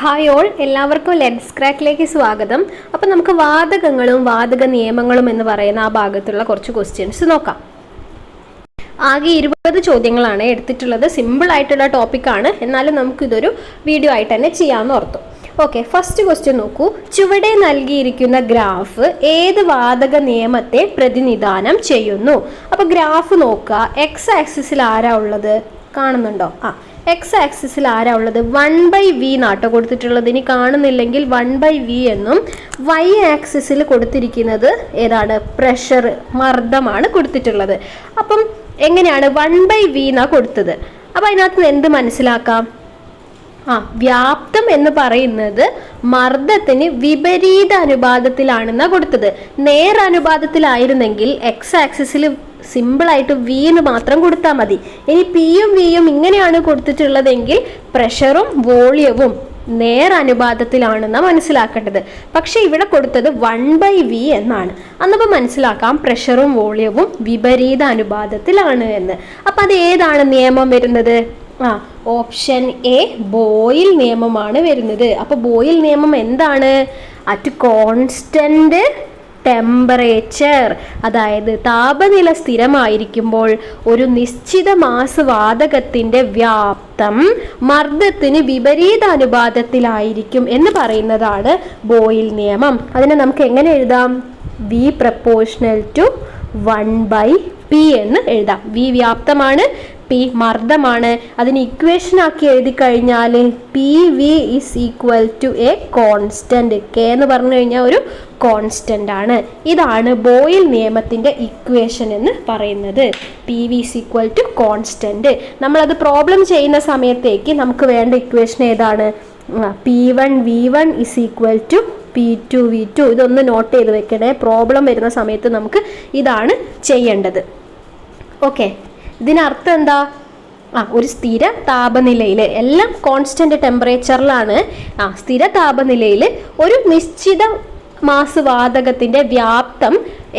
Hi all എല്ലാവർക്കും lens ക്രാക്കിലേക്ക് സ്വാഗതം. അപ്പം നമുക്ക് വാതകങ്ങളും വാതക നിയമങ്ങളും എന്ന് പറയുന്ന ആ ഭാഗത്തുള്ള കുറച്ച് ക്വസ്റ്റ്യൻസ് നോക്കാം. ആകെ ഇരുപത് ചോദ്യങ്ങളാണ് എടുത്തിട്ടുള്ളത്. സിമ്പിൾ ആയിട്ടുള്ള ടോപ്പിക്കാണ് എന്നാലും നമുക്കിതൊരു വീഡിയോ ആയിട്ട് തന്നെ ചെയ്യാമെന്ന് ഓർത്തു. ഓക്കെ ഫസ്റ്റ് ക്വസ്റ്റ്യൻ നോക്കൂ. ചുവടെ നൽകിയിരിക്കുന്ന ഗ്രാഫ് ഏത് വാതക നിയമത്തെ പ്രതിനിധാനം ചെയ്യുന്നു? അപ്പോൾ ഗ്രാഫ് നോക്കുക. എക്സ് ആക്സിസിൽ ആരാ ഉള്ളത്? കാണുന്നുണ്ടോ? ആ എക്സ് ആക്സിസിൽ ആരാ ഉള്ളത്? വൺ ബൈ വി നാട്ടോ കൊടുത്തിട്ടുള്ളത്. ഇനി കാണുന്നില്ലെങ്കിൽ വൺ ബൈ വി എന്നും വൈ ആക്സിസിൽ കൊടുത്തിരിക്കുന്നത് ഏതാണ്? പ്രഷർ മർദ്ദമാണ് കൊടുത്തിട്ടുള്ളത്. അപ്പം എങ്ങനെയാണ് വൺ ബൈ വി എന്നാ കൊടുത്തത്? അപ്പം അതിനകത്ത് നിന്ന് എന്ത് മനസ്സിലാക്കാം? ആ വ്യാപ്തം എന്ന് പറയുന്നത് മർദ്ദത്തിന് വിപരീത അനുപാതത്തിലാണെന്നാണ് കൊടുത്തത്. നേർ അനുപാതത്തിലായിരുന്നെങ്കിൽ എക്സ് ആക്സിസിൽ സിമ്പിളായിട്ട് വി എന്ന് മാത്രം കൊടുത്താൽ മതി. ഇനി പിയും വിയും ഇങ്ങനെയാണ് കൊടുത്തിട്ടുള്ളതെങ്കിൽ പ്രഷറും വോളിയവും നേർ അനുപാതത്തിലാണെന്ന് മനസ്സിലാക്കേണ്ടത്. പക്ഷെ ഇവിടെ കൊടുത്തത് വൺ ബൈ വി എന്നാണ്. അന്നപ്പോൾ മനസ്സിലാക്കാം പ്രഷറും വോളിയവും വിപരീത അനുപാതത്തിലാണ് എന്ന്. അപ്പം അത് ഏതാണ് നിയമം വരുന്നത്? ആ ഓപ്ഷൻ എ ബോയിൽ നിയമമാണ് വരുന്നത്. അപ്പോൾ ബോയിൽ നിയമം എന്താണ്? അറ്റ് കോൺസ്റ്റന്റ് ടെമ്പറേച്ചർ അതായത് താപനില സ്ഥിരമായിരിക്കുമ്പോൾ ഒരു നിശ്ചിത മാസവാതകത്തിന്റെ വ്യാപ്തം മർദ്ദത്തിന് വിപരീത അനുപാതത്തിലായിരിക്കും എന്ന് പറയുന്നതാണ് ബോയിൽ നിയമം. അതിനെ നമുക്ക് എങ്ങനെ എഴുതാം? V proportional to one by P എന്ന് എഴുതാം. വി വ്യാപ്തമാണ് പി മർദ്ദമാണ്. അതിന് ഇക്വേഷൻ ആക്കി എഴുതി കഴിഞ്ഞാൽ P V is equal to a constant K എന്ന് പറഞ്ഞു കഴിഞ്ഞാൽ ഒരു കോൺസ്റ്റന്റ് ആണ്. ഇതാണ് ബോയിൽ നിയമത്തിന്റെ ഇക്വേഷൻ എന്ന് പറയുന്നത്. P V is equal to constant നമ്മളത് പ്രോബ്ലം ചെയ്യുന്ന സമയത്തേക്ക് നമുക്ക് വേണ്ട ഇക്വേഷൻ ഏതാണ്? P one V one is equal to P two V two ഇതൊന്ന് നോട്ട് ചെയ്ത് വെക്കണേ. പ്രോബ്ലം വരുന്ന സമയത്ത് നമുക്ക് ഇതാണ് ചെയ്യേണ്ടത്. ഓക്കെ ഇതിനർത്ഥം എന്താ? ആ ഒരു സ്ഥിര താപനിലയിൽ എല്ലാം കോൺസ്റ്റന്റ് ടെമ്പറേച്ചറിലാണ് ആ സ്ഥിര താപനിലയിൽ ഒരു നിശ്ചിത മാസ് വാതകത്തിന്റെ വ്യാപ്തം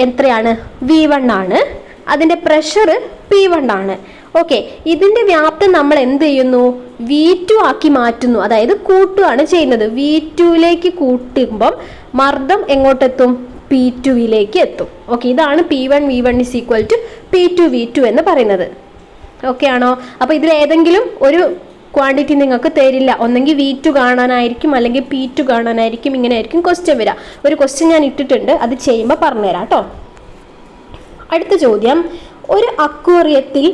എത്രയാണ്? വി വൺ ആണ്. അതിന്റെ പ്രഷർ പി വൺ ആണ്. ഓക്കെ ഇതിന്റെ വ്യാപ്തം നമ്മൾ എന്ത് ചെയ്യുന്നു? വി ടു ആക്കി മാറ്റുന്നു. അതായത് കൂട്ടുകയാണ് ചെയ്യുന്നത്. വി ടുവിലേക്ക് കൂട്ടുമ്പം മർദ്ദം എങ്ങോട്ടെത്തും? പി ടുവിലേക്ക് എത്തും. ഓക്കെ ഇതാണ് P one V one is equal to P two V two എന്ന് പറയുന്നത്. ഓക്കെ ആണോ? അപ്പോൾ ഇതിൽ ഏതെങ്കിലും ഒരു ക്വാണ്ടിറ്റി നിങ്ങൾക്ക് തരില്ല. ഒന്നെങ്കിൽ വി ടു കാണാനായിരിക്കും അല്ലെങ്കിൽ പി ടു കാണാനായിരിക്കും ഇങ്ങനെ ആയിരിക്കും ക്വസ്റ്റ്യൻ വരിക. ഒരു ക്വസ്റ്റ്യൻ ഞാൻ ഇട്ടിട്ടുണ്ട് അത് ചെയ്യുമ്പോൾ പറഞ്ഞുതരാം കേട്ടോ. അടുത്ത ചോദ്യം. ഒരു അക്വേറിയത്തിൽ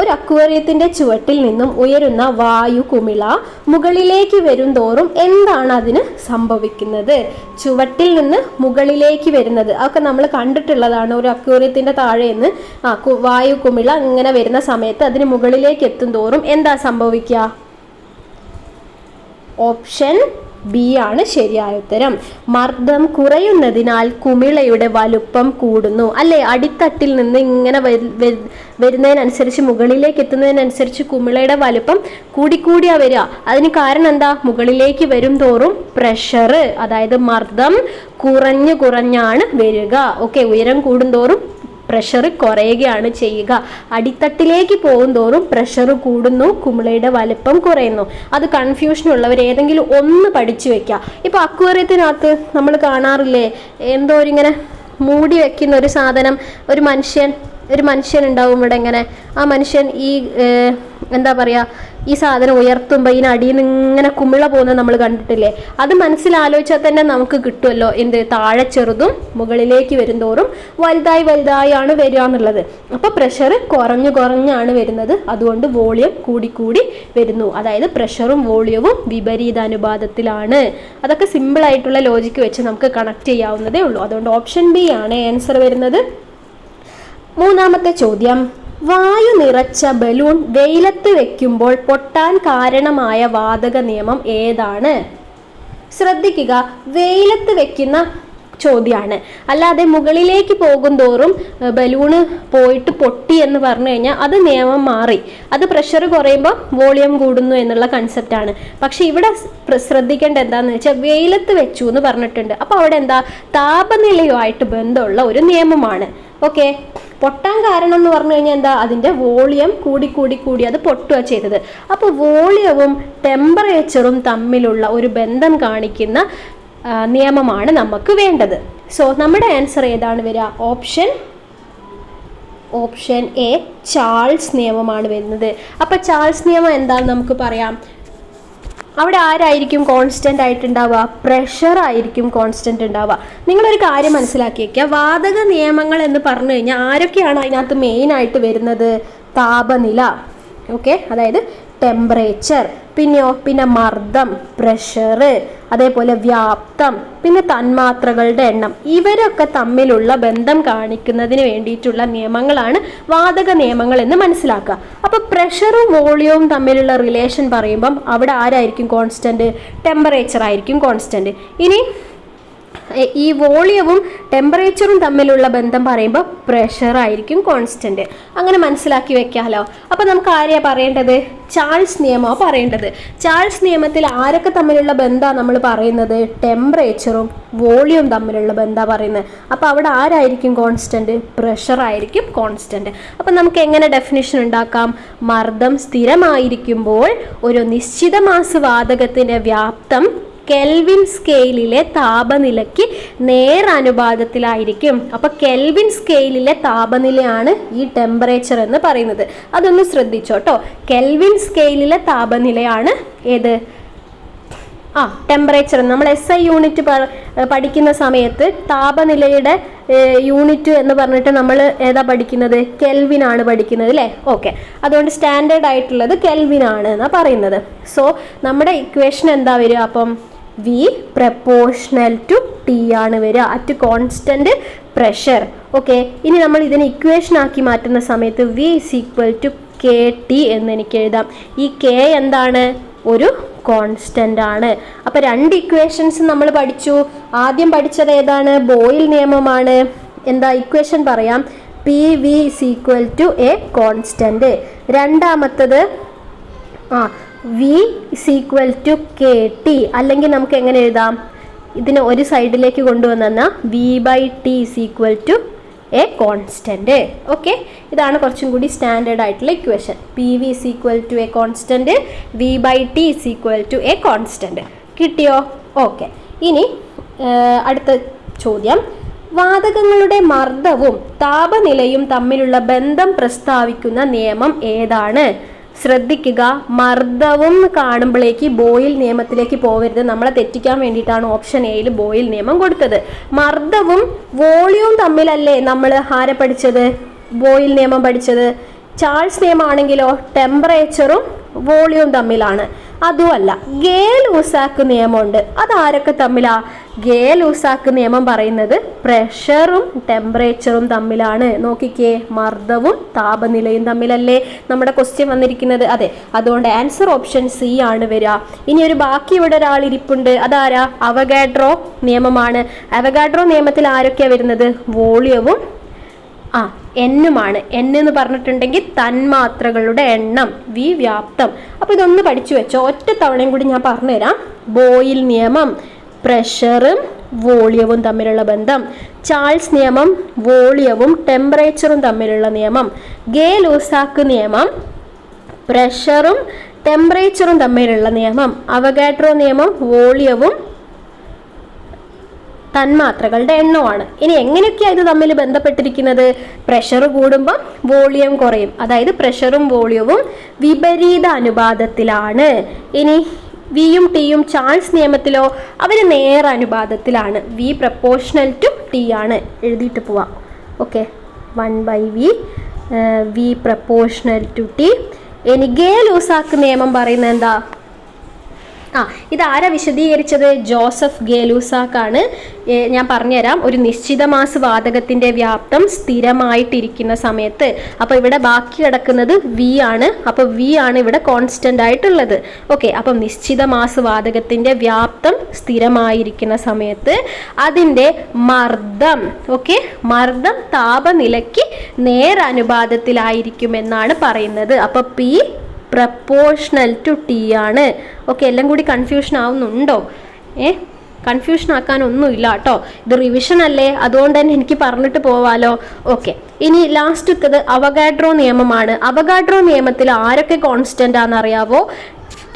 ഒരു അക്വേറിയത്തിന്റെ ചുവട്ടിൽ നിന്നും ഉയരുന്ന വായു കുമിള മുകളിലേക്ക് വരും തോറും എന്താണ് അതിന് സംഭവിക്കുന്നത്? ചുവട്ടിൽ നിന്ന് മുകളിലേക്ക് വരുന്നത്. അതൊക്കെ നമ്മൾ കണ്ടിട്ടുള്ളതാണ്. ഒരു അക്വേറിയത്തിന്റെ താഴെ നിന്ന് ആ വായു കുമിള ഇങ്ങനെ വരുന്ന സമയത്ത് അതിന് മുകളിലേക്ക് എത്തും തോറും എന്താ സംഭവിക്കുക? ഓപ്ഷൻ ബി ആണ് ശരിയായ ഉത്തരം. മർദ്ദം കുറയുന്നതിനാൽ കുമിളയുടെ വലുപ്പം കൂടുന്നു. അല്ലെ? അടിത്തട്ടിൽ നിന്ന് ഇങ്ങനെ വരു- വരു- വരുന്നതിനനുസരിച്ച് മുകളിലേക്ക് എത്തുന്നതിനനുസരിച്ച് കുമിളയുടെ വലുപ്പം കൂടിക്കൂടിയാ വരിക. അതിന് കാരണം എന്താ? മുകളിലേക്ക് വരും തോറും പ്രഷർ അതായത് മർദ്ദം കുറഞ്ഞു കുറഞ്ഞാണ് വരിക. ഓക്കെ ഉയരം കൂടുന്തോറും പ്രഷർ കുറയുകയാണ് ചെയ്യുക. അടിത്തട്ടിലേക്ക് പോകും തോറും പ്രഷർ കൂടുന്നു കുമിളയുടെ വലിപ്പം കുറയുന്നു. അത് കൺഫ്യൂഷൻ ഉള്ളവർ ഏതെങ്കിലും ഒന്ന് പഠിച്ചു വെക്കുക ഇപ്പോൾ അക്വേറിയത്തിനകത്ത് നമ്മൾ കാണാറില്ലേ എന്തോ ഇങ്ങനെ മൂടി വെക്കുന്ന ഒരു സാധനം ഒരു മനുഷ്യൻ ഒരു മനുഷ്യൻ ഉണ്ടാവും ഇവിടെ ഇങ്ങനെ. ആ മനുഷ്യൻ ഈ എന്താ പറയുക ഈ സാധനം ഉയർത്തുമ്പോൾ ഇതിന് അടിയിൽ നിന്ന് ഇങ്ങനെ കുമിള പോകുന്നത് നമ്മൾ കണ്ടിട്ടില്ലേ? അത് മനസ്സിലാലോചിച്ചാൽ തന്നെ നമുക്ക് കിട്ടുമല്ലോ. എന്ത്? താഴെ ചെറുതും മുകളിലേക്ക് വരുന്തോറും വലുതായി വലുതായി ആണ് വരിക എന്നുള്ളത്. അപ്പോൾ പ്രഷർ കുറഞ്ഞു കുറഞ്ഞാണ് വരുന്നത്. അതുകൊണ്ട് വോളിയം കൂടിക്കൂടി വരുന്നു. അതായത് പ്രഷറും വോളിയവും വിപരീത അനുപാതത്തിലാണ്. അതൊക്കെ സിമ്പിളായിട്ടുള്ള ലോജിക്ക് വെച്ച് നമുക്ക് കണക്ട് ചെയ്യാവുന്നതേ ഉള്ളൂ. അതുകൊണ്ട് ഓപ്ഷൻ ബി ആണ് ആൻസർ വരുന്നത്. മൂന്നാമത്തെ ചോദ്യം. വായു നിറച്ച ബലൂൺ വെയിലത്ത് വെക്കുമ്പോൾ പൊട്ടാൻ കാരണമായ വാതക നിയമം ഏതാണ്? ശ്രദ്ധിക്കുക. വെയിലത്ത് വെക്കുന്ന ചോദ്യമാണ് അല്ലാതെ മുകളിലേക്ക് പോകും തോറും ബലൂണ് പോയിട്ട് പൊട്ടി എന്ന് പറഞ്ഞു കഴിഞ്ഞാൽ അത് നിയമം മാറി. അത് പ്രഷർ കുറയുമ്പോൾ വോളിയം കൂടുന്നു എന്നുള്ള കൺസെപ്റ്റാണ് പക്ഷെ ഇവിടെ ശ്രദ്ധിക്കേണ്ട എന്താണെന്ന് വെച്ചാൽ വെയിലത്ത് വെച്ചു എന്ന് പറഞ്ഞിട്ടുണ്ട്. അപ്പോൾ അവിടെ എന്താ? താപനിലയുമായിട്ട് ബന്ധമുള്ള ഒരു നിയമമാണ്. ഓക്കെ. പൊട്ടാൻ കാരണം എന്ന് പറഞ്ഞു കഴിഞ്ഞാൽ എന്താ? അതിന്റെ വോളിയം കൂടി കൂടി കൂടി അത് പൊട്ടുക ചെയ്തത്. അപ്പോൾ വോളിയവും ടെമ്പറേച്ചറും തമ്മിലുള്ള ഒരു ബന്ധം കാണിക്കുന്ന നിയമമാണ് നമുക്ക് വേണ്ടത്. സോ നമ്മുടെ ആൻസർ ഏതാണ് വരിക ഓപ്ഷൻ ഓപ്ഷൻ എ ചാൾസ് നിയമമാണ് വരുന്നത്. അപ്പോൾ ചാൾസ് നിയമം എന്താണെന്ന് നമുക്ക് പറയാം. അവിടെ ആരായിരിക്കും കോൺസ്റ്റന്റ് ആയിട്ടുണ്ടാവുക? പ്രഷർ ആയിരിക്കും കോൺസ്റ്റന്റ് ഉണ്ടാവുക. നിങ്ങളൊരു കാര്യം മനസ്സിലാക്കിയേക്കുക. വാതക നിയമങ്ങൾ എന്ന് പറഞ്ഞു കഴിഞ്ഞാൽ ആരൊക്കെയാണ് അതിനകത്ത് മെയിൻ ആയിട്ട് വരുന്നത്? താപനില. ഓക്കെ അതായത് ടെമ്പറേച്ചർ പിന്നെയോ പിന്നെ മർദ്ദം പ്രഷർ അതേപോലെ വ്യാപ്തം പിന്നെ തന്മാത്രകളുടെ എണ്ണം. ഇവരൊക്കെ തമ്മിലുള്ള ബന്ധം കാണിക്കുന്നതിന് വേണ്ടിയിട്ടുള്ള നിയമങ്ങളാണ് വാതക നിയമങ്ങൾ എന്ന് മനസ്സിലാക്കുക. അപ്പോൾ പ്രഷറും വോളിയവും തമ്മിലുള്ള റിലേഷൻ പറയുമ്പം അവിടെ ആരായിരിക്കും കോൺസ്റ്റന്റ് ടെമ്പറേച്ചർ ആയിരിക്കും കോൺസ്റ്റന്റ് ഇനി ഈ വോളിയവും ടെമ്പറേച്ചറും തമ്മിലുള്ള ബന്ധം പറയുമ്പോൾ പ്രഷർ ആയിരിക്കും കോൺസ്റ്റന്റ് അങ്ങനെ മനസ്സിലാക്കി വെക്കാമല്ലോ അപ്പോൾ നമുക്ക് ആരെയാണ് പറയേണ്ടത്? ചാൾസ് നിയമമാണ് പറയേണ്ടത്. ചാൾസ് നിയമത്തിൽ ആരൊക്കെ തമ്മിലുള്ള ബന്ധമാണ് നമ്മൾ പറയുന്നത്? ടെമ്പറേച്ചറും വോളിയവും തമ്മിലുള്ള ബന്ധമാണ് പറയുന്നത്. അപ്പോൾ അവിടെ ആരായിരിക്കും കോൺസ്റ്റന്റ് പ്രഷർ ആയിരിക്കും കോൺസ്റ്റന്റ് അപ്പോൾ നമുക്ക് എങ്ങനെ ഡെഫിനിഷൻ ഉണ്ടാക്കാം? മർദ്ദം സ്ഥിരമായിരിക്കുമ്പോൾ ഒരു നിശ്ചിത മാസ വാതകത്തിന്റെ വ്യാപ്തം കെൽവിൻ സ്കെയിലിലെ താപനിലയ്ക്ക് നേരനുപാതത്തിലായിരിക്കും അപ്പോൾ കെൽവിൻ സ്കെയിലിലെ താപനിലയാണ് ഈ ടെമ്പറേച്ചർ എന്ന് പറയുന്നത്. അതൊന്ന് ശ്രദ്ധിച്ചോട്ടോ. കെൽവിൻ സ്കെയിലിലെ താപനിലയാണ് ഏത്? ആ ടെമ്പറേച്ചർ നമ്മൾ എസ് ഐ യൂണിറ്റ് പഠിക്കുന്ന സമയത്ത് താപനിലയുടെ യൂണിറ്റ് എന്ന് പറഞ്ഞിട്ട് നമ്മൾ ഏതാ പഠിക്കുന്നത്? കെൽവിൻ ആണ് പഠിക്കുന്നത് അല്ലേ? ഓക്കെ അതുകൊണ്ട് സ്റ്റാൻഡേർഡ് ആയിട്ടുള്ളത് കെൽവിൻ ആണ് എന്നാണ് പറയുന്നത്. സോ നമ്മുടെ ഇക്വേഷൻ എന്താ വരിക അപ്പം? വി പ്രപ്പോർഷണൽ ടു ടി ആണ് വരിക. അറ്റ് കോൺസ്റ്റന്റ് പ്രഷർ ഓക്കെ ഇനി നമ്മൾ ഇതിനെ ഇക്വേഷൻ ആക്കി മാറ്റുന്ന സമയത്ത് V is equal to K T എന്ന് എനിക്ക് എഴുതാം. ഈ കെ എന്താണ്? ഒരു കോൺസ്റ്റന്റ് ആണ്. അപ്പോൾ രണ്ട് ഇക്വേഷൻസ് നമ്മൾ പഠിച്ചു. ആദ്യം പഠിച്ചത് ഏതാണ്? ബോയിൽ നിയമമാണ്. എന്താ? ഇക്വേഷൻ പറയാം. P V is equal to a constant രണ്ടാമത്തത് ആ V is equal to K T അല്ലെങ്കിൽ നമുക്ക് എങ്ങനെ എഴുതാം? ഇതിനെ ഒരു സൈഡിലേക്ക് കൊണ്ടുവന്ന V by T is equal to a constant okay ഇതാണ് കുറച്ചും കൂടി സ്റ്റാൻഡേർഡ് ആയിട്ടുള്ള equation P V is equal to a constant V by T is equal to a constant കിട്ടിയോ? ഓക്കെ ഇനി അടുത്ത ചോദ്യം. വാതകങ്ങളുടെ മർദ്ദവും താപനിലയും തമ്മിലുള്ള ബന്ധം പ്രസ്താവിക്കുന്ന നിയമം ഏതാണ്? ശ്രദ്ധിക്കുക. മർദ്ദവും കാണുമ്പോഴേക്ക് ബോയിൽ നിയമത്തിലേക്ക് പോകരുത് നമ്മളെ തെറ്റിക്കാൻ വേണ്ടിയിട്ടാണ് ഓപ്ഷൻ എയിൽ ബോയിൽ നിയമം കൊടുത്തത്. മർദ്ദവും വോളിയവും തമ്മിലല്ലേ നമ്മൾ ആരെ പഠിച്ചത്? ബോയിൽ നിയമം പഠിച്ചത്. ചാൾസ് നിയമമാണെങ്കിലോ ടെമ്പറേച്ചറും വോളിയവും തമ്മിലാണ്. അതുമല്ല ഗേൽ ഉസാക്ക് നിയമമുണ്ട്. അതാരൊക്കെ തമ്മിലാ? ഗേ ലൂസാക്ക് നിയമം പറയുന്നത് പ്രഷറും ടെമ്പറേച്ചറും തമ്മിലാണ്. നോക്കിക്കേ മർദ്ദവും താപനിലയും തമ്മിലല്ലേ നമ്മുടെ ക്വസ്റ്റ്യൻ വന്നിരിക്കുന്നത്? അതെ അതുകൊണ്ട് ആൻസർ ഓപ്ഷൻ സി ആണ് വരിക. ഇനി ഒരു ബാക്കി ഇവിടെ ഒരാൾ ഇരിപ്പുണ്ട്. അതാരാ? അവഗാഡ്രോ നിയമമാണ്. അവഗാഡ്രോ നിയമത്തിൽ ആരൊക്കെയാണ് വരുന്നത്? വോളിയവും ആ എന്നുമാണ് എൻ എന്ന് പറഞ്ഞിട്ടുണ്ടെങ്കിൽ തന്മാത്രകളുടെ എണ്ണം വി വ്യാപ്തം. അപ്പോൾ ഇതൊന്ന് പഠിച്ചു വെച്ചോ. ഒറ്റ തവണയും കൂടി ഞാൻ പറഞ്ഞുതരാം. ബോയിൽ നിയമം പ്രഷറും വോളിയവും തമ്മിലുള്ള ബന്ധം. ചാൾസ് നിയമം വോളിയവും ടെമ്പറേച്ചറും തമ്മിലുള്ള നിയമം. ഗേ ലൂസാക്ക് നിയമം പ്രഷറും ടെമ്പറേച്ചറും തമ്മിലുള്ള നിയമം. അവഗാട്രോ നിയമം വോളിയവും തന്മാത്രകളുടെ എണ്ണമാണ് ഇനി എങ്ങനെയൊക്കെയാണ് ഇത് തമ്മിൽ ബന്ധപ്പെട്ടിരിക്കുന്നത്? പ്രഷർ കൂടുമ്പോൾ വോളിയം കുറയും. അതായത് പ്രഷറും വോളിയവും വിപരീത അനുപാതത്തിലാണ്. ഇനി വിയും ടിയും ചാൾസ് നിയമത്തിലോ അവർ നേർ അനുപാതത്തിലാണ്. വി പ്രപ്പോർഷണൽ ടു ടി ആണ്. എഴുതിയിട്ട് പോവാം. Okay one by V V proportional to T Gay Lussac നിയമം പറയുന്നത് എന്താ? ആ ഇതാരാ വിശദീകരിച്ചത്? ജോസഫ് ഗേലൂസാക്കാണ്. ഞാൻ പറഞ്ഞുതരാം. ഒരു നിശ്ചിത മാസ വാതകത്തിന്റെ വ്യാപ്തം സ്ഥിരമായിട്ടിരിക്കുന്ന സമയത്ത്. അപ്പോൾ ഇവിടെ ബാക്കി കിടക്കുന്നത് വി ആണ്. അപ്പോൾ വി ആണ് ഇവിടെ കോൺസ്റ്റന്റ് ആയിട്ടുള്ളത്. ഓക്കെ അപ്പം നിശ്ചിത മാസ വാതകത്തിന്റെ വ്യാപ്തം സ്ഥിരമായിരിക്കുന്ന സമയത്ത് അതിന്റെ മർദ്ദം ഓക്കെ മർദ്ദം താപനിലയ്ക്ക് നേരനുപാതത്തിലായിരിക്കുമെന്നാണ് പറയുന്നത്. അപ്പോൾ പി പ്രപ്പോർഷണൽ ടു ടി ആണ്. ഓക്കെ എല്ലാം കൂടി കൺഫ്യൂഷൻ ആവുന്നുണ്ടോ? ഏ? കൺഫ്യൂഷൻ ആക്കാനൊന്നുമില്ല കേട്ടോ. ഇത് റിവിഷൻ അല്ലേ? അതുകൊണ്ട് തന്നെ എനിക്ക് പറഞ്ഞിട്ട് പോവാലോ. ഓക്കെ ഇനി ലാസ്റ്റ് ലാസ്റ്റത്തത് അവഗാഡ്രോ നിയമമാണ്. അവഗാഡ്രോ നിയമത്തിൽ ആരൊക്കെ കോൺസ്റ്റന്റ് ആണെന്ന് അറിയാവോ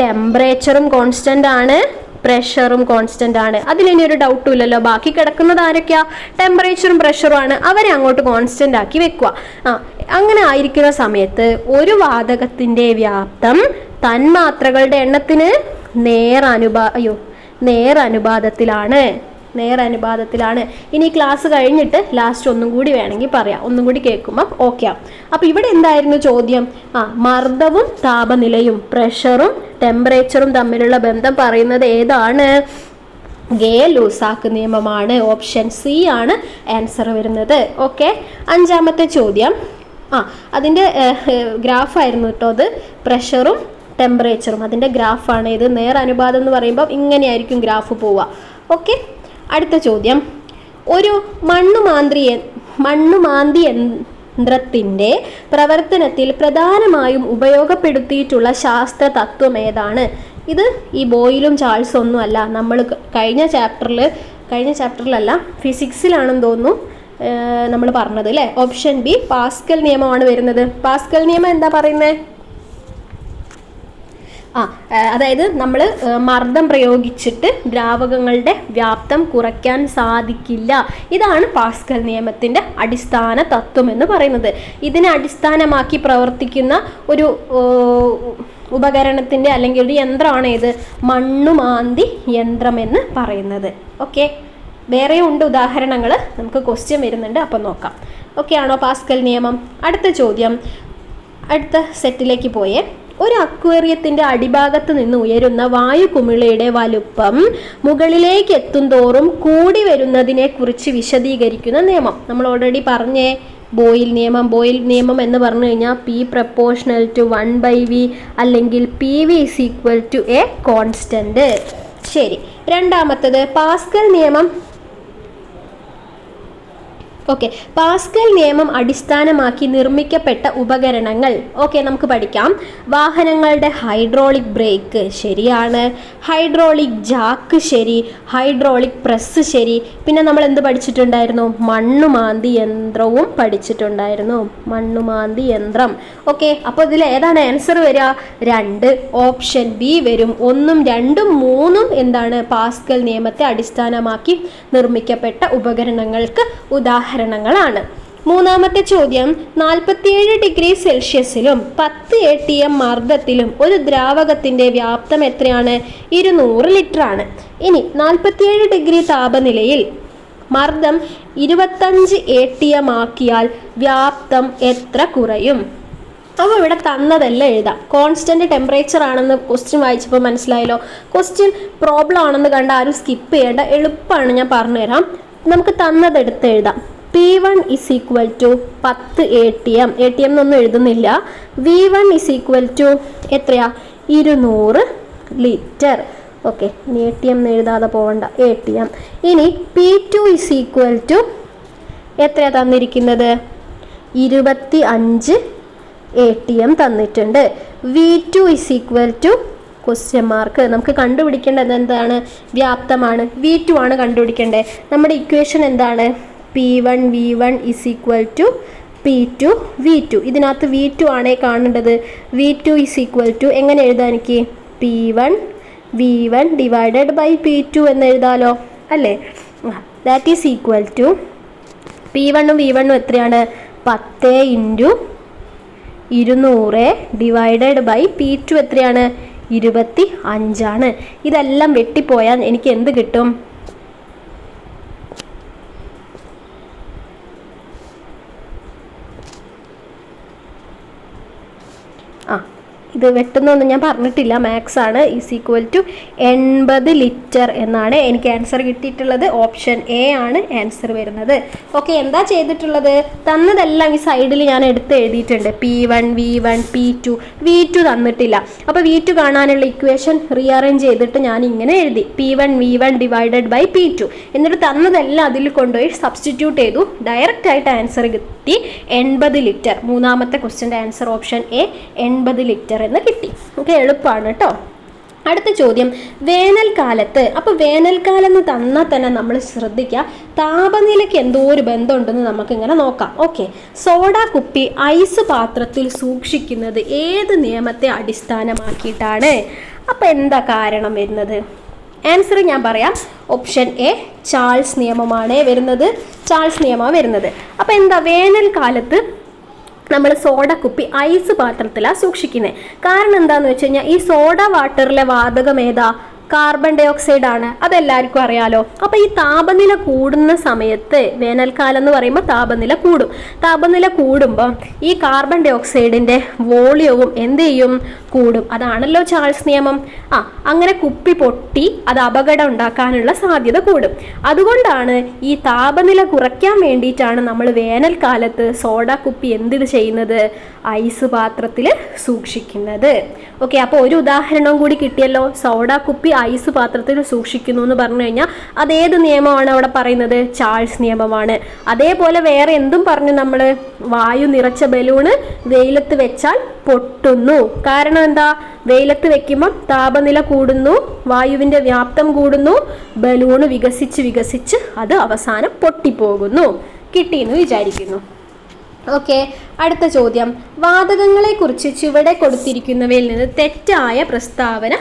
ടെമ്പറേച്ചറും കോൺസ്റ്റന്റ് ആണ് പ്രഷറും കോൺസ്റ്റന്റ് ആണ്. അതിലിനി ഒരു ഡൗട്ടും ഇല്ലല്ലോ. ബാക്കി കിടക്കുന്നത് ആരൊക്കെയാ? ടെമ്പറേച്ചറും പ്രഷറും ആണ്. അവരെ അങ്ങോട്ട് കോൺസ്റ്റന്റ് ആക്കി വെക്കുക. ആ അങ്ങനെ ആയിരിക്കുന്ന സമയത്ത് ഒരു വാതകത്തിന്റെ വ്യാപ്തം തന്മാത്രകളുടെ എണ്ണത്തിന് നേരനുപാ അയ്യോ നേരനുപാതത്തിലാണ് നേരനുപാതത്തിലാണ് ഇനി ക്ലാസ് കഴിഞ്ഞിട്ട് ലാസ്റ്റ് ഒന്നും കൂടി വേണമെങ്കിൽ പറയാം. ഒന്നും കൂടി കേൾക്കുമ്പം ഓക്കെ ആവും. അപ്പം ഇവിടെ എന്തായിരുന്നു ചോദ്യം? ആ മർദ്ദവും താപനിലയും പ്രഷറും ടെമ്പറേച്ചറും തമ്മിലുള്ള ബന്ധം പറയുന്നത് ഏതാണ്? ഗേ ലൂസാക്ക് നിയമമാണ്. ഓപ്ഷൻ സി ആണ് ആൻസർ വരുന്നത്. ഓക്കെ അഞ്ചാമത്തെ ചോദ്യം. ആ അതിന്റെ ഗ്രാഫായിരുന്നു കേട്ടോ അത്. പ്രഷറും ടെമ്പറേച്ചറും. അതിന്റെ ഗ്രാഫാണ് ഇത്. നേർ അനുപാതം എന്ന് പറയുമ്പോൾ ഇങ്ങനെയായിരിക്കും ഗ്രാഫ് പോവുക. ഓക്കെ? അടുത്ത ചോദ്യം. ഒരു മണ്ണുമാന്ത്രി മണ്ണുമാന്തി യന്ത്രത്തിന്റെ പ്രവർത്തനത്തിൽ പ്രധാനമായും ഉപയോഗപ്പെടുത്തിയിട്ടുള്ള ശാസ്ത്ര തത്വം ഏതാണ്? ഇത് ഈ ബോയിലും ചാൾസും ഒന്നുമല്ല നമ്മൾ കഴിഞ്ഞ ചാപ്റ്ററിൽ കഴിഞ്ഞ ചാപ്റ്ററിലല്ല ഫിസിക്സിലാണെന്ന് തോന്നുന്നു. നമ്മൾ പറഞ്ഞത് അല്ലേ ഓപ്ഷൻ ബി പാസ്കൽ നിയമമാണ് വരുന്നത്. പാസ്കൽ നിയമം എന്താ പറയുന്നത് ആ അതായത് നമ്മൾ മർദ്ദം പ്രയോഗിച്ചിട്ട് ദ്രാവകങ്ങളുടെ വ്യാപ്തം കുറയ്ക്കാൻ സാധിക്കില്ല. ഇതാണ് പാസ്കൽ നിയമത്തിന്റെ അടിസ്ഥാന തത്വം എന്ന് പറയുന്നത്. ഇതിനെ അടിസ്ഥാനമാക്കി പ്രവർത്തിക്കുന്ന ഒരു ഉപകരണത്തിന്റെ അല്ലെങ്കിൽ ഒരു യന്ത്രമാണ് ഇത് മണ്ണുമാന്തി യന്ത്രം എന്ന് പറയുന്നത്. ഓക്കെ വേറെ ഉണ്ട് ഉദാഹരണങ്ങൾ നമുക്ക് ക്വസ്റ്റ്യൻ വരുന്നുണ്ട് അപ്പം നോക്കാം. ഓക്കെ ആണോ പാസ്കൽ നിയമം? അടുത്ത ചോദ്യം. അടുത്ത സെറ്റിലേക്ക് പോയേ. ഒരു അക്വേറിയത്തിന്റെ അടിഭാഗത്ത് നിന്ന് ഉയരുന്ന വായു കുമിളയുടെ വലുപ്പം മുകളിലേക്ക് എത്തും തോറും കൂടി വരുന്നതിനെ കുറിച്ച് വിശദീകരിക്കുന്ന നിയമം. നമ്മൾ ഓൾറെഡി പറഞ്ഞേ ബോയിൽ നിയമം ബോയിൽ നിയമം എന്ന് പറഞ്ഞു കഴിഞ്ഞാൽ P proportional to one by V അല്ലെങ്കിൽ P V is equal to a constant ശരി. രണ്ടാമത്തത് പാസ്കൽ നിയമം ഓക്കെ പാസ്കൽ നിയമം അടിസ്ഥാനമാക്കി നിർമ്മിക്കപ്പെട്ട ഉപകരണങ്ങൾ. ഓക്കെ നമുക്ക് പഠിക്കാം. വാഹനങ്ങളുടെ ഹൈഡ്രോളിക് ബ്രേക്ക് ശരിയാണ്. ഹൈഡ്രോളിക് ജാക്ക് ശരി. ഹൈഡ്രോളിക് പ്രസ് ശരി. പിന്നെ നമ്മൾ എന്ത് പഠിച്ചിട്ടുണ്ടായിരുന്നു? മണ്ണുമാന്തി യന്ത്രവും പഠിച്ചിട്ടുണ്ടായിരുന്നു. മണ്ണുമാന്തി യന്ത്രം. ഓക്കെ അപ്പോൾ ഇതിൽ ഏതാണ് ആൻസർ വരിക? രണ്ട്. ഓപ്ഷൻ ബി വരും. ഒന്നും രണ്ടും മൂന്നും എന്താണ് പാസ്കൽ നിയമത്തെ അടിസ്ഥാനമാക്കി നിർമ്മിക്കപ്പെട്ട ഉപകരണങ്ങൾക്ക് ഉദാഹരണം ഉദാഹരണങ്ങളാണ്. മൂന്നാമത്തെ ചോദ്യം നാൽപ്പത്തിയേഴ് ഡിഗ്രി സെൽഷ്യസിലും പത്ത് എ ടി എം മർദ്ദത്തിലും ഒരു ദ്രാവകത്തിന്റെ വ്യാപ്തം എത്രയാണ്? ഇരുന്നൂറ് ലിറ്റർ ആണ് ഇനി നാൽപ്പത്തിയേഴ് ഡിഗ്രി താപനിലയിൽ മർദ്ദം ഇരുപത്തഞ്ച് എ ടി എം ആക്കിയാൽ വ്യാപ്തം എത്ര കുറയും? അപ്പോൾ ഇവിടെ തന്നതെല്ലാം എഴുതാം. കോൺസ്റ്റന്റ് ടെമ്പറേച്ചർ ആണെന്ന് ക്വസ്റ്റ്യൻ വായിച്ചപ്പോൾ മനസ്സിലായല്ലോ. ക്വസ്റ്റ്യൻ പ്രോബ്ലം ആണെന്ന് കണ്ട് ആരും സ്കിപ്പ് ചെയ്യേണ്ട. എളുപ്പമാണ് ഞാൻ പറഞ്ഞുതരാം. നമുക്ക് തന്നതെടുത്ത് എഴുതാം. P one is equal to പത്ത് A T M A T M എന്നൊന്നും എഴുതുന്നില്ല. V one is equal to എത്രയാ? ഇരുന്നൂറ് ലിറ്റർ ഓക്കെ ഇനി എ ടി എം എഴുതാതെ പോകണ്ട എ ടി എം ഇനി P two is equal to എത്രയാണ് തന്നിരിക്കുന്നത്? ഇരുപത്തി അഞ്ച് എ ടി എം തന്നിട്ടുണ്ട്. V two is equal to question mark നമുക്ക് കണ്ടുപിടിക്കേണ്ടത് എന്താണ്? വ്യാപ്തമാണ്. വി ടു ആണ് കണ്ടുപിടിക്കേണ്ടത്. നമ്മുടെ ഇക്വേഷൻ എന്താണ്? P one V one is equal to P two V two ഇതിനകത്ത് വി ടു ആണേ കാണേണ്ടത്. V two is equal to എങ്ങനെ എഴുതാൻ എനിക്ക്? P one V one divided by P two എന്ന് എഴുതാലോ? അല്ലേ? That is equal to P വണ്ണും വി വണ്ണും എത്രയാണ്? പത്ത് ഇന്റു ഇരുന്നൂറ് ഡിവൈഡഡ് ബൈ പി ടു എത്രയാണ്? ഇരുപത്തി അഞ്ചാണ് ഇതെല്ലാം വെട്ടിപ്പോയാൽ എനിക്ക് എന്ത് കിട്ടും ആ ഇത് വെട്ടുന്നൊന്നും ഞാൻ പറഞ്ഞിട്ടില്ല. മാക്സ് ആണ്. ഈസ് ഈക്വൽ ടു എൺപത് ലിറ്റർ എന്നാണ് എനിക്ക് ആൻസർ കിട്ടിയിട്ടുള്ളത്. ഓപ്ഷൻ എ ആണ് ആൻസർ വരുന്നത്. ഓക്കെ എന്താ ചെയ്തിട്ടുള്ളത്? തന്നതെല്ലാം ഈ സൈഡിൽ ഞാൻ എടുത്ത് എഴുതിയിട്ടുണ്ട്. P one V one P two V two തന്നിട്ടില്ല. അപ്പോൾ വി ടു കാണാനുള്ള ഇക്വേഷൻ റീഅറേഞ്ച് ചെയ്തിട്ട് ഞാൻ ഇങ്ങനെ എഴുതി. P one V one divided by P two എന്നിട്ട് തന്നതെല്ലാം അതിൽ കൊണ്ടുപോയി സബ്സ്റ്റിറ്റ്യൂട്ട് ചെയ്തു. ഡയറക്റ്റ് ആയിട്ട് ആൻസർ കിട്ടി എൺപത് ലിറ്റർ. മൂന്നാമത്തെ ക്വസ്റ്റ്യന്റെ ആൻസർ ഓപ്ഷൻ എ എൺപത് ലിറ്റർ. എന്ന് കിട്ടി. ഓക്കെ എളുപ്പമാണ് കേട്ടോ അടുത്ത ചോദ്യം. വേനൽക്കാലത്ത് അപ്പോൾ വേനൽക്കാലം എന്ന് തന്നാൽ തന്നെ നമ്മൾ ശ്രദ്ധിക്കുക താപനിലയ്ക്ക് എന്തോ ഒരു ബന്ധമുണ്ടെന്ന് നമുക്ക് ഇങ്ങനെ നോക്കാം. ഓക്കെ. സോഡ കുപ്പി ഐസ് പാത്രത്തിൽ സൂക്ഷിക്കുന്നത് ഏത് നിയമത്തെ അടിസ്ഥാനമാക്കിയിട്ടാണ്? അപ്പോൾ എന്താ കാരണം വരുന്നത്? ആൻസർ ഞാൻ പറയാം. ഓപ്ഷൻ എ ചാൾസ് നിയമമാണ് വരുന്നത്. ചാൾസ് നിയമമാണ് വരുന്നത്. അപ്പോൾ എന്താ വേനൽക്കാലത്ത് നമ്മൾ സോഡ കുപ്പി ഐസ് പാത്രത്തിലാണ് സൂക്ഷിക്കുന്നത് കാരണം എന്താണെന്ന് വെച്ച് കഴിഞ്ഞാൽ ഈ സോഡ വാട്ടറിലെ വാതകം ഏതാ? കാർബൺ ഡൈ ഓക്സൈഡ് ആണ്. അതെല്ലാവർക്കും അറിയാലോ. അപ്പോൾ ഈ താപനില കൂടുന്ന സമയത്ത് വേനൽക്കാലം എന്ന് പറയുമ്പോൾ താപനില കൂടും. താപനില കൂടുമ്പോൾ ഈ കാർബൺ ഡൈ ഓക്സൈഡിന്റെ വോളിയവും എന്ത് ചെയ്യും? കൂടും. അതാണല്ലോ ചാൾസ് നിയമം. ആ അങ്ങനെ കുപ്പി പൊട്ടി അത് അപകടം ഉണ്ടാക്കാനുള്ള സാധ്യത കൂടും. അതുകൊണ്ടാണ് ഈ താപനില കുറയ്ക്കാൻ വേണ്ടിയിട്ടാണ് നമ്മൾ വേനൽക്കാലത്ത് സോഡ കുപ്പി എന്തിത് ചെയ്യുന്നത്? ഐസ് പാത്രത്തിൽ സൂക്ഷിക്കുന്നത്. ഓക്കെ അപ്പോൾ ഒരു ഉദാഹരണം കൂടി കിട്ടിയല്ലോ. സോഡ കുപ്പി ഐസ് പാത്രത്തിൽ സൂക്ഷിക്കുന്നു എന്ന് പറഞ്ഞു കഴിഞ്ഞാൽ അതേത് നിയമമാണ് അവിടെ പറയുന്നത്? ചാൾസ് നിയമമാണ്. അതേപോലെ വേറെ എന്തും പറഞ്ഞു നമ്മൾ വായു നിറച്ച ബലൂണ് വെയിലത്ത് വെച്ചാൽ പൊട്ടുന്നു. കാരണം എന്താ? വെയിലത്ത് വെക്കുമ്പം താപനില കൂടുന്നു വായുവിന്റെ വ്യാപ്തം കൂടുന്നു ബലൂണ് വികസിച്ച് വികസിച്ച് അത് അവസാനം പൊട്ടിപ്പോകുന്നു. കിട്ടിയെന്ന് വിചാരിക്കുന്നു. ഓക്കെ അടുത്ത ചോദ്യം. വാതകങ്ങളെക്കുറിച്ച് ചുവടെ കൊടുത്തിരിക്കുന്നവയിൽ നിന്ന് തെറ്റായ പ്രസ്താവന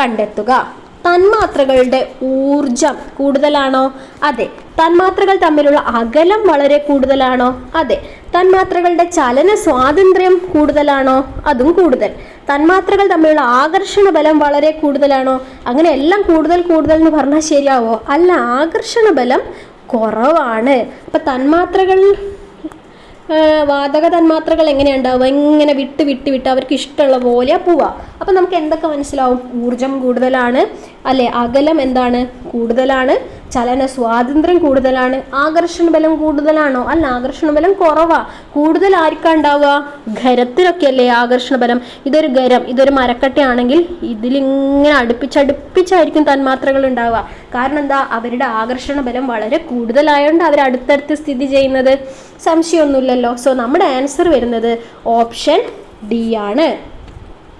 കണ്ടെത്തുക. തന്മാത്രകളുടെ ഊർജം കൂടുതലാണോ? അതെ. തന്മാത്രകൾ തമ്മിലുള്ള അകലം വളരെ കൂടുതലാണോ? അതെ. തന്മാത്രകളുടെ ചലന സ്വാതന്ത്ര്യം കൂടുതലാണോ? അതും കൂടുതൽ. തന്മാത്രകൾ തമ്മിലുള്ള ആകർഷണ ബലം വളരെ കൂടുതലാണോ? അങ്ങനെ എല്ലാം കൂടുതൽ കൂടുതൽ എന്ന് പറഞ്ഞാൽ ശരിയാവോ? അല്ല ആകർഷണ ബലം കുറവാണ്. അപ്പം തന്മാത്രകൾ വാതക തന്മാത്രകൾ എങ്ങനെയാണ് ഉണ്ടാവുക ഇങ്ങനെ വിട്ട് വിട്ട് വിട്ട് അവർക്ക് ഇഷ്ടമുള്ള പോലെ പോവുക അപ്പം നമുക്ക് എന്തൊക്കെ മനസ്സിലാവും? ഊർജം കൂടുതലാണ്. അല്ലെ? അകലം എന്താണ്? കൂടുതലാണ്. ചലന സ്വാതന്ത്ര്യം കൂടുതലാണ്. ആകർഷണ ബലം കൂടുതലാണോ? അല്ല ആകർഷണ ബലം കുറവാ. കൂടുതൽ ആർക്കാ ഉണ്ടാവുക? ഖരത്തിലൊക്കെ അല്ലേ ആകർഷണ ബലം. ഇതൊരു ഖരം ഇതൊരു മരക്കട്ടയാണെങ്കിൽ ഇതിലിങ്ങനെ അടുപ്പിച്ചടുപ്പിച്ചായിരിക്കും തന്മാത്രകൾ ഉണ്ടാവുക. കാരണം എന്താ? അവരുടെ ആകർഷണ ബലം വളരെ കൂടുതലായതുകൊണ്ട് അവർ അടുത്തടുത്ത് സ്ഥിതി ചെയ്യുന്നത്. സംശയമൊന്നുമില്ലല്ലോ. സോ നമ്മുടെ ആൻസർ വരുന്നത് ഓപ്ഷൻ ഡി ആണ്.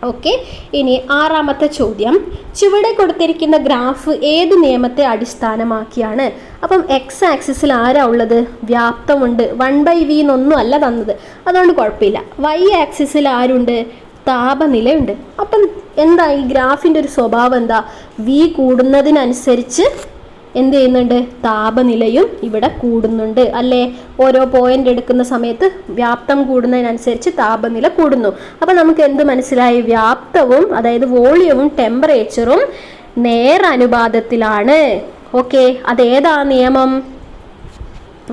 ഓക്കെ ഇനി ആറാമത്തെ ചോദ്യം. ചുവടെ കൊടുത്തിരിക്കുന്ന ഗ്രാഫ് ഏത് നിയമത്തെ അടിസ്ഥാനമാക്കിയാണ്? അപ്പം എക്സ് ആക്സിസിൽ ആരാ ഉള്ളത്? വ്യാപ്തമുണ്ട്. വൺ ബൈ വി എന്നൊന്നും അല്ല തന്നത്. അതുകൊണ്ട് കുഴപ്പമില്ല. വൈ ആക്സിസിൽ ആരുണ്ട്? താപനിലയുണ്ട്. അപ്പം എന്താ ഈ ഗ്രാഫിന്റെ ഒരു സ്വഭാവം എന്താ? വി കൂടുന്നതിനനുസരിച്ച് എന്ത് ചെയ്യുന്നുണ്ട്? താപനിലയും ഇവിടെ കൂടുന്നുണ്ട് അല്ലേ? ഓരോ പോയിന്റ് എടുക്കുന്ന സമയത്ത് വ്യാപ്തം കൂടുന്നതിനനുസരിച്ച് താപനില കൂടുന്നു. അപ്പം നമുക്ക് എന്ത് മനസ്സിലായി? വ്യാപ്തവും അതായത് വോളിയവും ടെമ്പറേച്ചറും നേർ നേരനുപാതത്തിലാണ് ഓക്കെ അതേതാ നിയമം?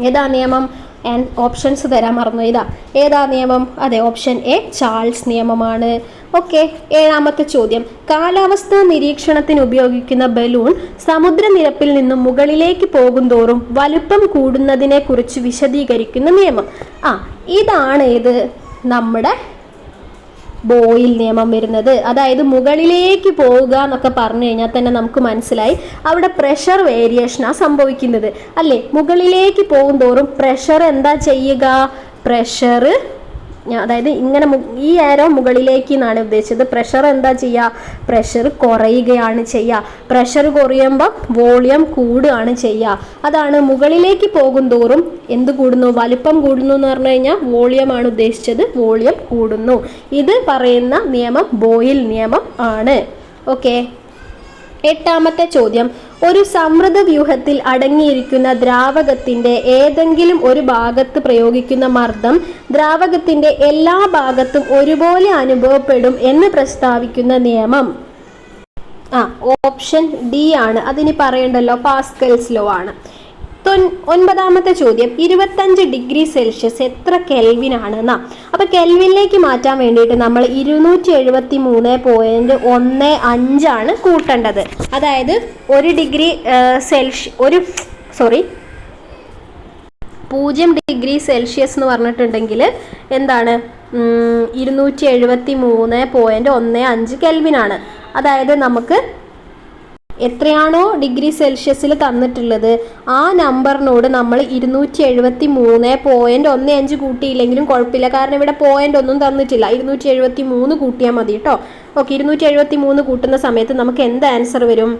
ഏതാ നിയമം? ആൻഡ് ഓപ്ഷൻസ് തരാൻ മറന്നു. ഇതാ ഏതാ നിയമം? അതെ ഓപ്ഷൻ എ ചാൾസ് നിയമമാണ്. ഓക്കെ ഏഴാമത്തെ ചോദ്യം. കാലാവസ്ഥാ നിരീക്ഷണത്തിന് ഉപയോഗിക്കുന്ന ബലൂൺ സമുദ്രനിരപ്പിൽ നിന്നും മുകളിലേക്ക് പോകുന്തോറും വലുപ്പം കൂടുന്നതിനെ കുറിച്ച് വിശദീകരിക്കുന്ന നിയമം. ആ ഇതാണ് ഇത്. നമ്മുടെ ബോയിൽ നിയമം വരുന്നത്. അതായത് മുകളിലേക്ക് പോവുക എന്നൊക്കെ പറഞ്ഞു കഴിഞ്ഞാൽ തന്നെ നമുക്ക് മനസ്സിലായി അവിടെ പ്രഷർ വേരിയേഷനാണ് സംഭവിക്കുന്നത്. അല്ലേ? മുകളിലേക്ക് പോകും തോറും പ്രഷർ എന്താ ചെയ്യുക? പ്രഷർ അതായത് ഇങ്ങനെ ഈ ഏരോ മുകളിലേക്ക് എന്നാണ് ഉദ്ദേശിച്ചത്. പ്രഷർ എന്താ ചെയ്യുക പ്രഷർ കുറയുകയാണ് ചെയ്യുക പ്രഷർ കുറയുമ്പോൾ വോളിയം കൂടുകയാണ് ചെയ്യുക അതാണ് മുകളിലേക്ക് പോകും തോറും എന്ത് കൂടുന്നു? വലിപ്പം കൂടുന്നു എന്ന് പറഞ്ഞു കഴിഞ്ഞാൽ വോളിയമാണ് ഉദ്ദേശിച്ചത്. വോളിയം കൂടുന്നു. ഇത് പറയുന്ന നിയമം ബോയിൽ നിയമം ആണ്. ഓക്കെ എട്ടാമത്തെ ചോദ്യം. ഒരു സമൃദ്ധ വ്യൂഹത്തിൽ അടങ്ങിയിരിക്കുന്ന ദ്രാവകത്തിന്റെ ഏതെങ്കിലും ഒരു ഭാഗത്ത് പ്രയോഗിക്കുന്ന മർദ്ദം ദ്രാവകത്തിന്റെ എല്ലാ ഭാഗത്തും ഒരുപോലെ അനുഭവപ്പെടും എന്ന് പ്രസ്താവിക്കുന്ന നിയമം. ആ ഓപ്ഷൻ ഡി ആണ്. അതിന് പറയണ്ടല്ലോ പാസ്കൽസ് ലോ ആണ്. ഒൻപതാമത്തെ ചോദ്യം ഇരുപത്തഞ്ച് ഡിഗ്രി സെൽഷ്യസ് എത്ര കെൽവിൻ ആണെന്ന അപ്പൊ കെൽവിനിലേക്ക് മാറ്റാൻ വേണ്ടിയിട്ട് നമ്മൾ ഇരുന്നൂറ്റി എഴുപത്തി മൂന്ന് പോയിന്റ് ഒന്ന് അഞ്ചാണ് കൂട്ടേണ്ടത്. അതായത് ഒരു ഡിഗ്രി സെൽഷ്യ ഒരു സോറി പൂജ്യം ഡിഗ്രി സെൽഷ്യസ് എന്ന് പറഞ്ഞിട്ടുണ്ടെങ്കിൽ എന്താണ്? ഇരുന്നൂറ്റി എഴുപത്തി മൂന്ന് പോയിന്റ് ഒന്ന് അഞ്ച് കെൽവിനാണ്. അതായത് നമുക്ക് എത്രയാണോ ഡിഗ്രി സെൽഷ്യസിൽ തന്നിട്ടുള്ളത്? ആ നമ്പറിനോട് നമ്മൾ ഇരുന്നൂറ്റി എഴുപത്തി മൂന്ന് പോയിന്റ് ഒന്ന് അഞ്ച് കൂട്ടിയില്ലെങ്കിലും കുഴപ്പമില്ല. കാരണം ഇവിടെ പോയിന്റ് ഒന്നും തന്നിട്ടില്ല. ഇരുന്നൂറ്റി എഴുപത്തി മൂന്ന് കൂട്ടിയാൽ മതി കേട്ടോ. ഓക്കെ ഇരുന്നൂറ്റി എഴുപത്തി മൂന്ന് കൂട്ടുന്ന സമയത്ത് നമുക്ക് എന്ത് ആൻസർ വരും?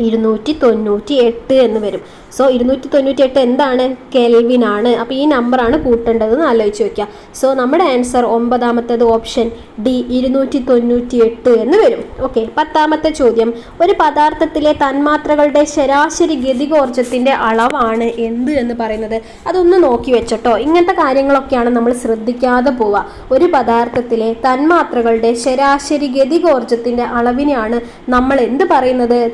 ഇരുന്നൂറ്റി തൊണ്ണൂറ്റി എട്ട് എന്ന് വരും. സോ ഇരുന്നൂറ്റി തൊണ്ണൂറ്റി എട്ട് എന്താണ്? കെൽവിൻ ആണ്. അപ്പോൾ ഈ നമ്പറാണ് കൂട്ടേണ്ടതെന്ന് ആലോചിച്ച് വയ്ക്കുക സോ നമ്മുടെ ആൻസർ ഒമ്പതാമത്തേത് ഓപ്ഷൻ ഡി ഇരുന്നൂറ്റി തൊണ്ണൂറ്റി എട്ട് എന്ന് വരും. ഓക്കെ പത്താമത്തെ ചോദ്യം. ഒരു പദാർത്ഥത്തിലെ തന്മാത്രകളുടെ ശരാശരി ഗതികോർജത്തിന്റെ അളവാണ് എന്ത് എന്ന് പറയുന്നത്? അതൊന്ന് നോക്കി വെച്ചട്ടോ. ഇങ്ങനത്തെ കാര്യങ്ങളൊക്കെയാണ് നമ്മൾ ശ്രദ്ധിക്കാതെ പോവുക ഒരു പദാർത്ഥത്തിലെ തന്മാത്രകളുടെ ശരാശരി ഗതികോർജത്തിന്റെ അളവിനെയാണ് നമ്മൾ എന്ത് പറയുന്നത്?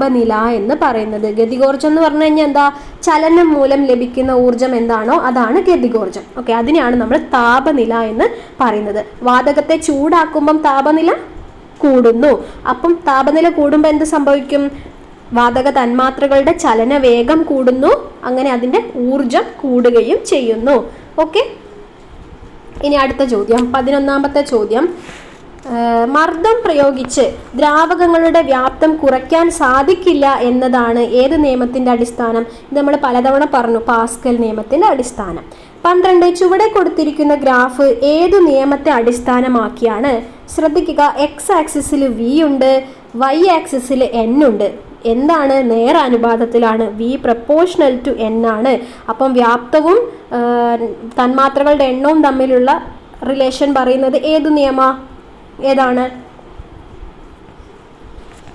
താപനില എന്ന് പറയുന്നത്. ഗതികോർജം എന്ന് പറഞ്ഞു കഴിഞ്ഞാൽ എന്താ? ചലനം മൂലം ലഭിക്കുന്ന ഊർജം എന്താണോ അതാണ് ഗതികോർജം ഓക്കെ അതിനെയാണ് നമ്മൾ താപനില എന്ന് പറയുന്നത്. വാതകത്തെ ചൂടാക്കുമ്പം താപനില കൂടുന്നു. അപ്പം താപനില കൂടുമ്പോൾ എന്ത് സംഭവിക്കും? വാതക തന്മാത്രകളുടെ ചലന വേഗം കൂടുന്നു. അങ്ങനെ അതിന്റെ ഊർജം കൂടുകയും ചെയ്യുന്നു. ഓക്കെ ഇനി അടുത്ത ചോദ്യം. പതിനൊന്നാമത്തെ ചോദ്യം. മർദ്ദം പ്രയോഗിച്ച് ദ്രാവകങ്ങളുടെ വ്യാപ്തം കുറയ്ക്കാൻ സാധിക്കില്ല എന്നതാണ് ഏത് നിയമത്തിന്റെ അടിസ്ഥാനം? ഇത് നമ്മൾ പലതവണ പറഞ്ഞു പാസ്കൽ നിയമത്തിന്റെ അടിസ്ഥാനം. പന്ത്രണ്ട് ചുവടെ കൊടുത്തിരിക്കുന്ന ഗ്രാഫ് ഏതു നിയമത്തെ അടിസ്ഥാനമാക്കിയാണ്? ശ്രദ്ധിക്കുക എക്സ് ആക്സിസിൽ വി ഉണ്ട് വൈ ആക്സിസിൽ എൻ ഉണ്ട്. എന്താണ് നേർ അനുപാതത്തിലാണ്? വി പ്രപ്പോർഷണൽ ടു എൻ ആണ്. അപ്പം വ്യാപ്തവും തന്മാത്രകളുടെ എണ്ണവും തമ്മിലുള്ള റിലേഷൻ പറയുന്നത് ഏതു നിയമ? ഏതാണ്?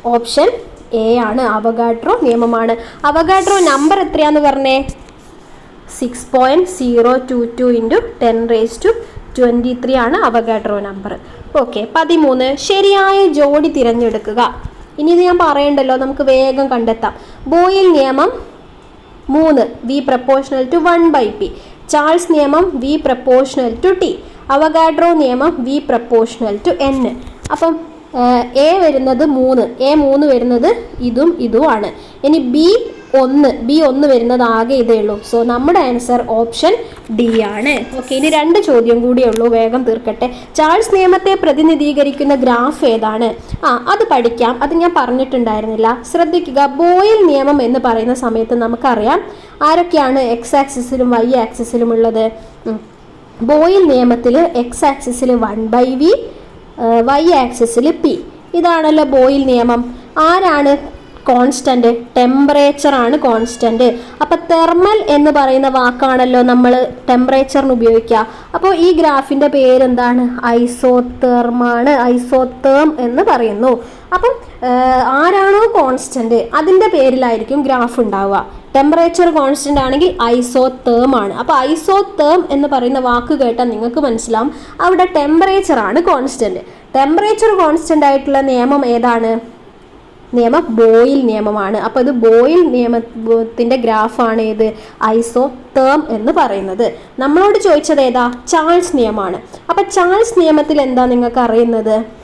ഓപ്ഷൻ എ ആണ്. അവഗാഡ്രോ നിയമമാണ്. അവഗാഡ്രോ നമ്പർ എത്രയാന്ന് പറഞ്ഞേ? Six point zero two two into ten raise to twenty three ആണ് അവഗാഡ്രോ നമ്പർ. ഓക്കെ പതിമൂന്ന്. ശരിയായ ജോഡി തിരഞ്ഞെടുക്കുക. ഇനി ഇത് ഞാൻ പറയണ്ടല്ലോ നമുക്ക് വേഗം കണ്ടെത്താം. ബോയിൽ നിയമം മൂന്ന് V proportional to one by P. Charles നിയമം V proportional to T. Avogadro നിയമം വി പ്രപ്പോർഷണൽ ടു എൻ. അപ്പം എ വരുന്നത് മൂന്ന്. എ മൂന്ന് വരുന്നത് ഇതും ഇതുമാണ് ഇനി ബി ഒന്ന്. ബി ഒന്ന് വരുന്നത് ആകെ ഇതേ ഉള്ളൂ. സോ നമ്മുടെ ആൻസർ ഓപ്ഷൻ ഡി ആണ്. ഓക്കെ ഇനി രണ്ട് ചോദ്യം കൂടിയേ ഉള്ളൂ. വേഗം തീർക്കട്ടെ. ചാൾസ് നിയമത്തെ പ്രതിനിധീകരിക്കുന്ന ഗ്രാഫ് ഏതാണ്? ആ അത് പഠിക്കാം. അത് ഞാൻ പറഞ്ഞിട്ടുണ്ടായിരുന്നില്ല. ശ്രദ്ധിക്കുക. ബോയിൽ നിയമം എന്ന് പറയുന്ന സമയത്ത് നമുക്കറിയാം ആരൊക്കെയാണ് എക്സ് ആക്സിസിലും വൈ ആക്സിസിലും ഉള്ളത്. ബോയിൽ നിയമത്തിൽ എക്സ് ആക്സിസിൽ വൺ ബൈ വി വൈ ആക്സിസിൽ പി ഇതാണല്ലോ ബോയിൽ നിയമം. ആരാണ് കോൺസ്റ്റന്റ് ടെമ്പറേച്ചർ ആണ് കോൺസ്റ്റന്റ് അപ്പോൾ തെർമൽ എന്ന് പറയുന്ന വാക്കാണല്ലോ നമ്മൾ ടെമ്പറേച്ചറിന് ഉപയോഗിക്കുക അപ്പോൾ ഈ ഗ്രാഫിന്റെ പേരെന്താണ്? ഐസോതേർമാണ് ഐസോതേം എന്ന് പറയുന്നു. അപ്പം ആരാണോ കോൺസ്റ്റന്റ് അതിന്റെ പേരിലായിരിക്കും ഗ്രാഫ് ഉണ്ടാവുക. ടെമ്പറേച്ചർ കോൺസ്റ്റന്റ് ആണെങ്കിൽ ഐസോ തേം ആണ്. അപ്പോൾ ഐസോ തേം എന്ന് പറയുന്ന വാക്ക് കേട്ടാൽ നിങ്ങൾക്ക് മനസ്സിലാവും. അവിടെ ടെമ്പറേച്ചർ ആണ് കോൺസ്റ്റന്റ് ടെമ്പറേച്ചർ കോൺസ്റ്റന്റ് ആയിട്ടുള്ള നിയമം ഏതാണ്? നിയമം ബോയിൽ നിയമമാണ്. അപ്പോൾ ഇത് ബോയിൽ നിയമത്തിന്റെ ഗ്രാഫാണ് ഏത്? ഐസോ തേം എന്ന് പറയുന്നത്. നമ്മളോട് ചോദിച്ചത് ഏതാ? ചാൾസ് നിയമമാണ്. അപ്പോൾ ചാൾസ് നിയമത്തിൽ എന്താ നിങ്ങൾക്ക് അറിയുന്നത്?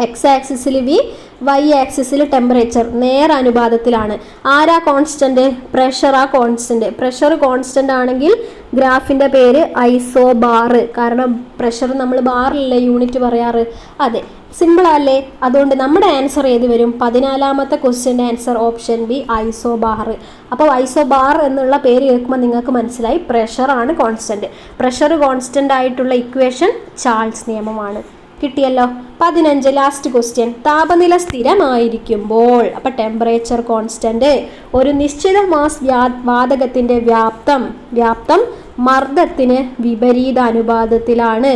എക്സ് ആക്സിസിൽ വി വൈ ആക്സിസിൽ ടെമ്പറേച്ചർ നേർ അനുപാതത്തിലാണ്. ആരാ കോൺസ്റ്റന്റ് പ്രഷർ ആ കോൺസ്റ്റന്റ് പ്രഷർ കോൺസ്റ്റന്റ് ആണെങ്കിൽ ഗ്രാഫിന്റെ പേര് ഐസോ ബാറ് കാരണം പ്രഷർ നമ്മൾ ബാറിലല്ലേ യൂണിറ്റ് പറയാറ്? അതെ. സിമ്പിൾ അല്ലേ? അതുകൊണ്ട് നമ്മുടെ ആൻസർ ഏത് വരും? പതിനാലാമത്തെ ക്വസ്റ്റ്യന്റെ answer option B isobar അപ്പോൾ ഐസോ ബാർ എന്നുള്ള പേര് കേൾക്കുമ്പോൾ നിങ്ങൾക്ക് മനസ്സിലായി. പ്രഷറാണ് കോൺസ്റ്റന്റ് പ്രഷർ കോൺസ്റ്റന്റ് ആയിട്ടുള്ള ഇക്വേഷൻ ചാൾസ് നിയമമാണ്. കിട്ടിയല്ലോ. പതിനഞ്ച് ലാസ്റ്റ് ക്വസ്റ്റ്യൻ താപനില സ്ഥിരമായിരിക്കുമ്പോൾ. അപ്പം ടെമ്പറേച്ചർ കോൺസ്റ്റന്റ് ഒരു നിശ്ചിത മാസ് വാതകത്തിന്റെ വ്യാപ്തം വ്യാപ്തം മർദ്ദത്തിന് വിപരീത അനുപാതത്തിലാണ്.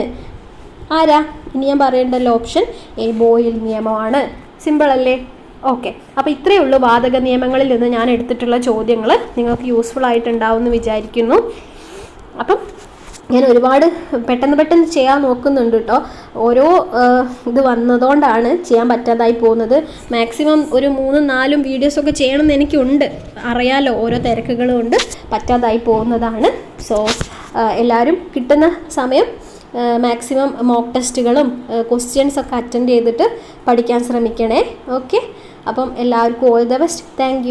ആരാ? ഇനി ഞാൻ പറയേണ്ടല്ലോ ഓപ്ഷൻ എ ബോയിൽ നിയമമാണ്. സിമ്പിൾ അല്ലേ? ഓക്കെ അപ്പോൾ ഇത്രയേ ഉള്ളൂ വാതക നിയമങ്ങളിൽ നിന്ന് ഞാൻ എടുത്തിട്ടുള്ള ചോദ്യങ്ങൾ നിങ്ങൾക്ക് യൂസ്ഫുൾ ആയിട്ടുണ്ടാവും എന്ന് വിചാരിക്കുന്നു. അപ്പം ഞാൻ ഒരുപാട് പെട്ടെന്ന് പെട്ടെന്ന് ചെയ്യാൻ നോക്കുന്നുണ്ട് കേട്ടോ. ഓരോ ഇത് വന്നതുകൊണ്ടാണ് ചെയ്യാൻ പറ്റാതായി പോകുന്നത്. മാക്സിമം ഒരു മൂന്നും നാലും വീഡിയോസൊക്കെ ചെയ്യണമെന്ന് എനിക്കുണ്ട്. അറിയാലോ ഓരോ തിരക്കുകൾ കൊണ്ട് പറ്റാതായി പോകുന്നതാണ്. സോ എല്ലാവരും കിട്ടുന്ന സമയം മാക്സിമം മോക്ക് ടെസ്റ്റുകളും ക്വസ്റ്റ്യൻസ് ഒക്കെ അറ്റൻഡ് ചെയ്തിട്ട് പഠിക്കാൻ ശ്രമിക്കണേ. ഓക്കെ അപ്പം എല്ലാവർക്കും ഓൾ ദ ബെസ്റ്റ് താങ്ക്